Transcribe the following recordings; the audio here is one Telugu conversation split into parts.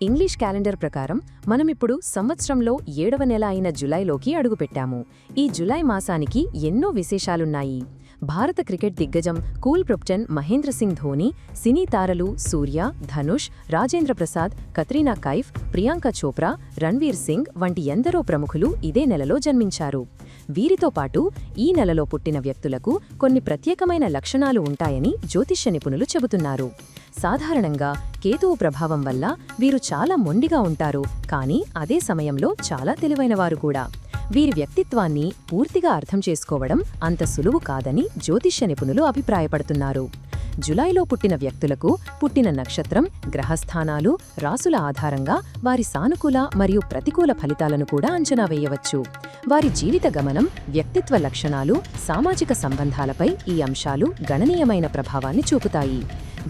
English calendar ప్రకారం మనమిప్పుడు సంవత్సరంలో ఏడవ నెల అయిన జులైలోకి అడుగుపెట్టాము. ఈ జులై మాసానికి ఎన్నో విశేషాలున్నాయి. భారత క్రికెట్ దిగ్గజం కూల్ ప్రొప్టన్ మహేంద్ర సింగ్ ధోని సినీ తారలు సూర్య ధనుష్ రాజేంద్ర ప్రసాద్ కత్రీనా కైఫ్ ప్రియాంక చోప్రా రణ్వీర్ సింగ్ వంటి ఎందరో ప్రముఖులు ఇదే నెలలో జన్మించారు. వీరితో పాటు ఈ నెలలో పుట్టిన వ్యక్తులకు కొన్ని ప్రత్యేకమైన లక్షణాలు ఉంటాయని జ్యోతిష్య నిపుణులు చెబుతున్నారు. సాధారణంగా కేతువు ప్రభావం వల్ల వీరు చాలా మొండిగా ఉంటారు కానీ అదే సమయంలో చాలా తెలివైనవారు కూడా. వీరి వ్యక్తిత్వాన్ని పూర్తిగా అర్థం చేసుకోవడం అంత సులువు కాదని జ్యోతిష్య నిపుణులు అభిప్రాయపడుతున్నారు. జులైలో పుట్టిన వ్యక్తులకు పుట్టిన నక్షత్రం గ్రహస్థానాలు రాసుల ఆధారంగా వారి సానుకూల మరియు ప్రతికూల ఫలితాలను కూడా అంచనా వేయవచ్చు. వారి జీవిత గమనం వ్యక్తిత్వ లక్షణాలు సామాజిక సంబంధాలపై ఈ అంశాలు గణనీయమైన ప్రభావాన్ని చూపుతాయి.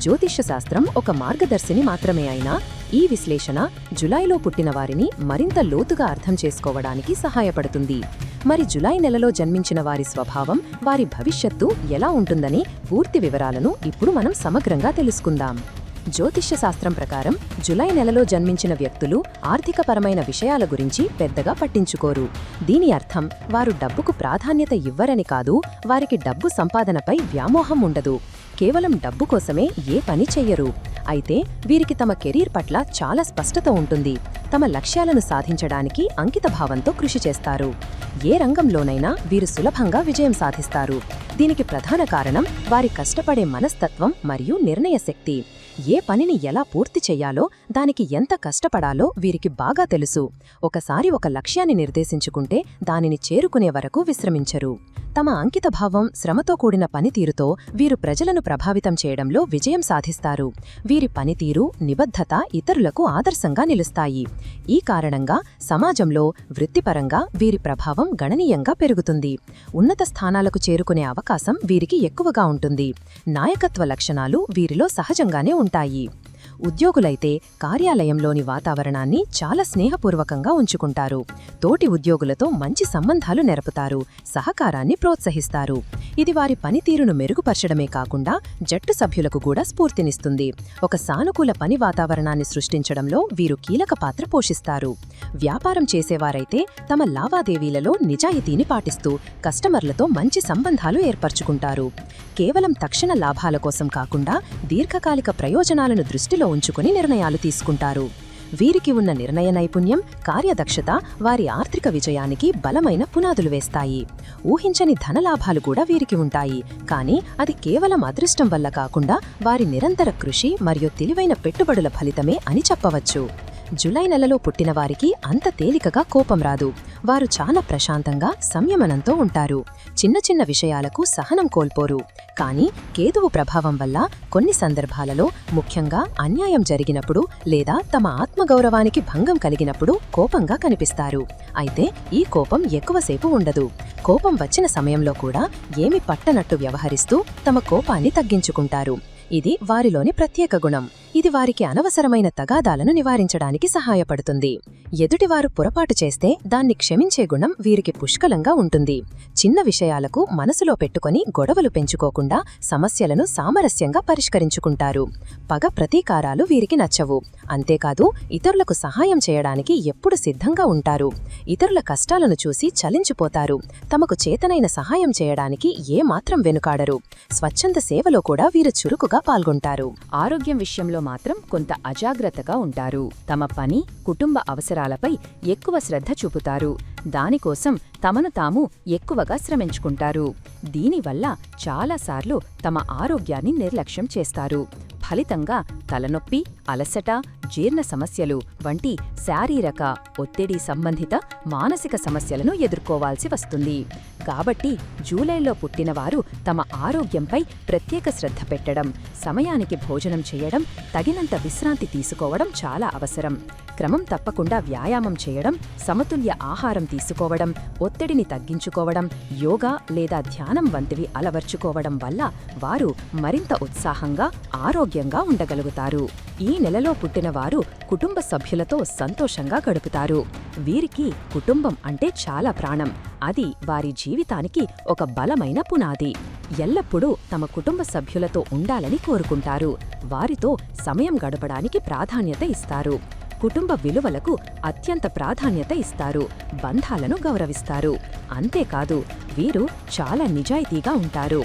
జ్యోతిష్య శాస్త్రం ఒక మార్గదర్శిని మాత్రమే అయినా ఈ విశ్లేషణ జులైలో పుట్టిన వారిని మరింత లోతుగా అర్థం చేసుకోవడానికి సహాయపడుతుంది. మరి జులై నెలలో జన్మించిన వారి స్వభావం వారి భవిష్యత్తు ఎలా ఉంటుందని పూర్తి వివరాలను ఇప్పుడు మనం సమగ్రంగా తెలుసుకుందాం. జ్యోతిష్య శాస్త్రం ప్రకారం జులై నెలలో జన్మించిన వ్యక్తులు ఆర్థికపరమైన విషయాల గురించి పెద్దగా పట్టించుకోరు. దీని అర్థం వారు డబ్బుకు ప్రాధాన్యత ఇవ్వరని కాదు వారికి డబ్బు సంపాదనపై వ్యామోహం ఉండదు. కేవలం డబ్బు కోసమే ఏ పని చెయ్యరు. అయితే వీరికి తమ కెరీర్ పట్ల చాలా స్పష్టత ఉంటుంది. తమ లక్ష్యాలను సాధించడానికి అంకితభావంతో కృషి చేస్తారు. ఏ రంగంలోనైనా వీరు సులభంగా విజయం సాధిస్తారు. దీనికి ప్రధాన కారణం వారి కష్టపడే మనస్తత్వం మరియు నిర్ణయశక్తి ఏ పనిని ఎలా పూర్తి చెయ్యాలో దానికి ఎంత కష్టపడాలో వీరికి బాగా తెలుసు. ఒకసారి ఒక లక్ష్యాన్ని నిర్దేశించుకుంటే దానిని చేరుకునే వరకు విశ్రమించరు. తమ అంకితభావం శ్రమతో కూడిన పనితీరుతో వీరు ప్రజలను ప్రభావితం చేయడంలో విజయం సాధిస్తారు. వీరి పనితీరు నిబద్ధత ఇతరులకు ఆదర్శంగా నిలుస్తాయి. ఈ కారణంగా సమాజంలో వృత్తిపరంగా వీరి ప్రభావం గణనీయంగా పెరుగుతుంది. ఉన్నత స్థానాలకు చేరుకునే అవకాశం వీరికి ఎక్కువగా ఉంటుంది. నాయకత్వ లక్షణాలు వీరిలో సహజంగానే ఉంటాయి ఉద్యోగులైతే కార్యాలయంలోని వాతావరణాన్ని చాలా స్నేహపూర్వకంగా ఉంచుకుంటారు. తోటి ఉద్యోగులతో మంచి సంబంధాలు నెరపుతారు సహకారాన్ని ప్రోత్సహిస్తారు. ఇది వారి పనితీరును మెరుగుపరచడమే కాకుండా జట్టు సభ్యులకు కూడా స్ఫూర్తినిస్తుంది. ఒక సానుకూల పని వాతావరణాన్ని సృష్టించడంలో వీరు కీలక పాత్ర పోషిస్తారు. వ్యాపారం చేసేవారైతే తమ లావాదేవీలలో నిజాయితీని పాటిస్తూ కస్టమర్లతో మంచి సంబంధాలు ఏర్పరచుకుంటారు. కేవలం తక్షణ లాభాల కోసం కాకుండా దీర్ఘకాలిక ప్రయోజనాలను దృష్టిలో ఉంచుకుని నిర్ణయాలు తీసుకుంటారు. వీరికి ఉన్న నిర్ణయ నైపుణ్యం కార్యదక్షత వారి ఆర్థిక విజయానికి బలమైన పునాదులు వేస్తాయి. ఊహించని ధనలాభాలు కూడా వీరికి ఉంటాయి. కానీ అది కేవలం అదృష్టం వల్ల కాకుండా వారి నిరంతర కృషి మరియు తెలివైన పెట్టుబడుల ఫలితమే అని చెప్పవచ్చు. జులై నెలలో పుట్టిన వారికి అంత తేలికగా కోపం రాదు. వారు చాలా ప్రశాంతంగా సంయమనంతో ఉంటారు. చిన్న చిన్న విషయాలకు సహనం కోల్పోరు. కానీ కేతువు ప్రభావం వల్ల కొన్ని సందర్భాలలో ముఖ్యంగా అన్యాయం జరిగినప్పుడు లేదా తమ ఆత్మగౌరవానికి భంగం కలిగినప్పుడు కోపంగా కనిపిస్తారు. అయితే ఈ కోపం ఎక్కువసేపు ఉండదు. కోపం వచ్చిన సమయంలో కూడా ఏమి పట్టనట్టు వ్యవహరిస్తూ తమ కోపాన్ని తగ్గించుకుంటారు. ఇది వారిలోని ప్రత్యేక గుణం. ఇది వారికి అనవసరమైన తగాదాలను నివారించడానికి సహాయపడుతుంది. ఎదుటివారు పొరపాటు చేస్తే దాన్ని క్షమించే గుణం వీరికి పుష్కలంగా ఉంటుంది. చిన్న విషయాలకు మనసులో పెట్టుకొని గొడవలు పెంచుకోకుండా సమస్యలను సామరస్యంగా పరిష్కరించుకుంటారు. పగ ప్రతీకారాలు వీరికి నచ్చవు. అంతేకాదు ఇతరులకు సహాయం చేయడానికి ఎప్పుడు సిద్ధంగా ఉంటారు. ఇతరుల కష్టాలను చూసి చలించిపోతారు. తమకు చేతనైన సహాయం చేయడానికి ఏమాత్రం వెనుకాడరు. స్వచ్ఛంద సేవలో కూడా వీరు చురుకుగా పాల్గొంటారు. ఆరోగ్యం విషయంలో మాత్రం కొంత అజాగ్రత్తగా ఉంటారు. తమ పని కుటుంబ అవసరాలపై ఎక్కువ శ్రద్ధ చూపుతారు. దానికోసం తమను తాము ఎక్కువగా శ్రమించుకుంటారు. దీనివల్ల చాలాసార్లు తమ ఆరోగ్యాన్ని నిర్లక్ష్యం చేస్తారు. ఫలితంగా తలనొప్పి అలసట జీర్ణ సమస్యలు వంటి శారీరక ఒత్తిడి సంబంధిత మానసిక సమస్యలను ఎదుర్కోవాల్సి వస్తుంది. కాబట్టి జూలైలో పుట్టినవారు తమ ఆరోగ్యంపై ప్రత్యేక శ్రద్ధ పెట్టడం సమయానికి భోజనం చేయడం తగినంత విశ్రాంతి తీసుకోవడం చాలా అవసరం. క్రమం తప్పకుండా వ్యాయామం చేయడం సమతుల్య ఆహారం తీసుకోవడం ఒత్తిడిని తగ్గించుకోవడం యోగా లేదా ధ్యానం వంటివి అలవర్చుకోవడం వల్ల వారు మరింత ఉత్సాహంగా ఆరోగ్యంగా ఉండగలుగుతారు. ఈ నెలలో పుట్టిన వారు కుటుంబ సభ్యులతో సంతోషంగా గడుపుతారు. వీరికి కుటుంబం అంటే చాలా ప్రాణం. అది వారి జీవితానికి ఒక బలమైన పునాది. ఎల్లప్పుడూ తమ కుటుంబ సభ్యులతో ఉండాలని కోరుకుంటారు. వారితో సమయం గడపడానికి ప్రాధాన్యత ఇస్తారు. కుటుంబ విలువలకు అత్యంత ప్రాధాన్యత ఇస్తారు బంధాలను గౌరవిస్తారు. అంతేకాదు వీరు చాలా నిజాయితీగా ఉంటారు.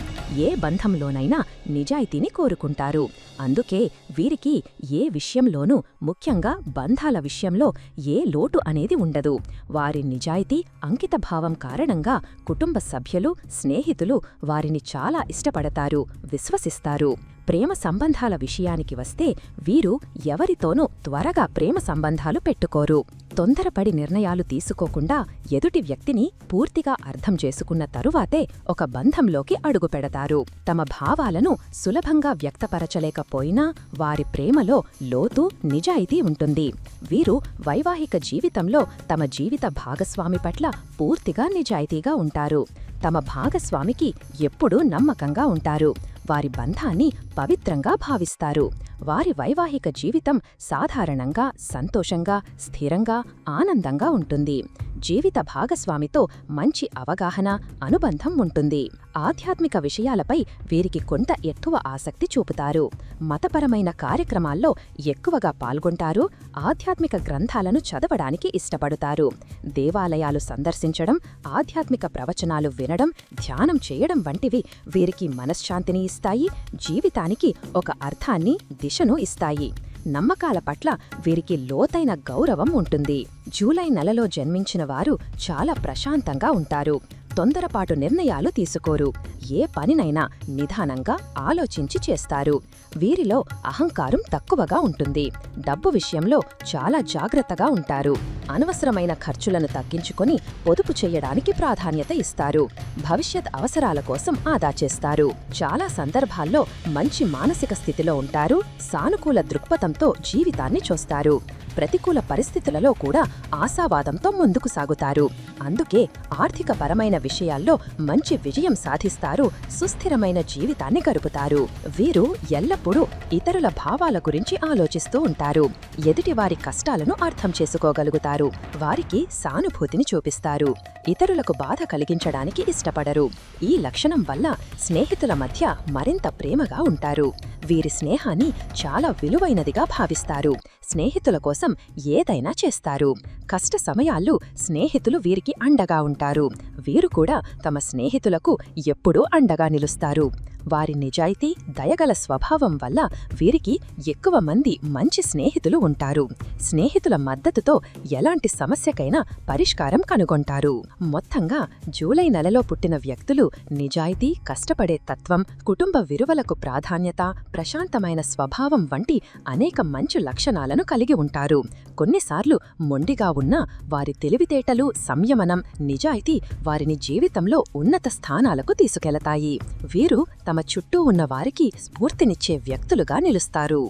ఏ బంధంలోనైనా నిజాయితీని కోరుకుంటారు. అందుకే వీరికి ఏ విషయంలోనూ ముఖ్యంగా బంధాల విషయంలో ఏ లోటు అనేది ఉండదు. వారి నిజాయితీ అంకితభావం కారణంగా కుటుంబ సభ్యులు స్నేహితులు వారిని చాలా ఇష్టపడతారు విశ్వసిస్తారు. ప్రేమ సంబంధాల విషయానికి వస్తే వీరు ఎవరితోనూ త్వరగా ప్రేమ సంబంధాలు పెట్టుకోరు. తొందరపడి నిర్ణయాలు తీసుకోకుండా ఎదుటి వ్యక్తిని పూర్తిగా అర్థం చేసుకున్న తరువాతే ఒక బంధంలోకి అడుగుపెడతారు. తమ భావాలను సులభంగా వ్యక్తపరచలేకపోయినా వారి ప్రేమలో లోతు నిజాయితీ ఉంటుంది. వీరు వైవాహిక జీవితంలో తమ జీవిత భాగస్వామి పట్ల పూర్తిగా నిజాయితీగా ఉంటారు. తమ భాగస్వామికి ఎప్పుడూ నమ్మకంగా ఉంటారు. వారి బంధాన్ని పవిత్రంగా భావిస్తారు. వారి వైవాహిక జీవితం సాధారణంగా సంతోషంగా స్థిరంగా ఆనందంగా ఉంటుంది. జీవిత భాగస్వామితో మంచి అవగాహన అనుబంధం ఉంటుంది. ఆధ్యాత్మిక విషయాలపై వీరికి కొంత ఎక్కువ ఆసక్తి చూపుతారు. మతపరమైన కార్యక్రమాల్లో ఎక్కువగా పాల్గొంటారు ఆధ్యాత్మిక గ్రంథాలను చదవడానికి ఇష్టపడతారు. దేవాలయాలు సందర్శించడం ఆధ్యాత్మిక ప్రవచనాలు వినడం ధ్యానం చేయడం వంటివి వీరికి మనశ్శాంతిని ఇస్తాయి జీవితానికి ఒక అర్థాన్ని దిశను ఇస్తాయి. నమ్మకాల పట్ల వీరికి లోతైన గౌరవం ఉంటుంది. జూలై నెలలో జన్మించిన వారు చాలా ప్రశాంతంగా ఉంటారు. తొందరపాటు నిర్ణయాలు తీసుకోరు. ఏ పనినైనా నిదానంగా ఆలోచించి చేస్తారు. వీరిలో అహంకారం తక్కువగా ఉంటుంది. డబ్బు విషయంలో చాలా జాగ్రత్తగా ఉంటారు. అనవసరమైన ఖర్చులను తగ్గించుకొని పొదుపు చేయడానికి ప్రాధాన్యత ఇస్తారు. భవిష్యత్ అవసరాల కోసం ఆదా చేస్తారు. చాలా సందర్భాల్లో మంచి మానసిక స్థితిలో ఉంటారు. సానుకూల దృక్పథంతో జీవితాన్ని చూస్తారు. ప్రతికూల పరిస్థితులలో కూడా ఆశావాదంతో ముందుకు సాగుతారు. అందుకే ఆర్థిక పరమైన విషయాల్లో మంచి విజయం సాధిస్తారు సుస్థిరమైన జీవితాన్ని గడుపుతారు. వీరు ఎల్లప్పుడూ ఇతరుల భావాల గురించి ఆలోచిస్తూ ఉంటారు. ఎదుటివారి కష్టాలను అర్థం చేసుకోగలుగుతారు. వారికి సానుభూతిని చూపిస్తారు. ఇతరులకు బాధ కలిగించడానికి ఇష్టపడరు. ఈ లక్షణం వల్ల స్నేహితుల మధ్య మరింత ప్రేమగా ఉంటారు. వీరి స్నేహాన్ని చాలా విలువైనదిగా భావిస్తారు. స్నేహితుల కోసం ఏదైనా చేస్తారు. కష్ట సమయాల్లో స్నేహితులు వీరికి అండగా ఉంటారు. వీరు కూడా తమ స్నేహితులకు ఎప్పుడూ అండగా నిలుస్తారు. వారి నిజాయితీ దయగల స్వభావం వల్ల వీరికి ఎక్కువ మంది మంచి స్నేహితులు ఉంటారు. స్నేహితుల మద్దతుతో ఎలాంటి సమస్యకైనా పరిష్కారం కనుగొంటారు. మొత్తంగా జూలై నెలలో పుట్టిన వ్యక్తులు నిజాయితీ కష్టపడే తత్వం కుటుంబ విలువలకు ప్రాధాన్యత ప్రశాంతమైన స్వభావం వంటి అనేక మంచి లక్షణాలను కలిగి ఉంటారు. కొన్నిసార్లు మొండిగా ఉన్నా వారి తెలివితేటలు సంయమనం నిజాయితీ వారిని జీవితంలో ఉన్నత స్థానాలకు తీసుకెళతాయి. వీరు తమ చుట్టూ ఉన్న వారికి స్ఫూర్తినిచ్చే వ్యక్తులుగా నిలుస్తారు.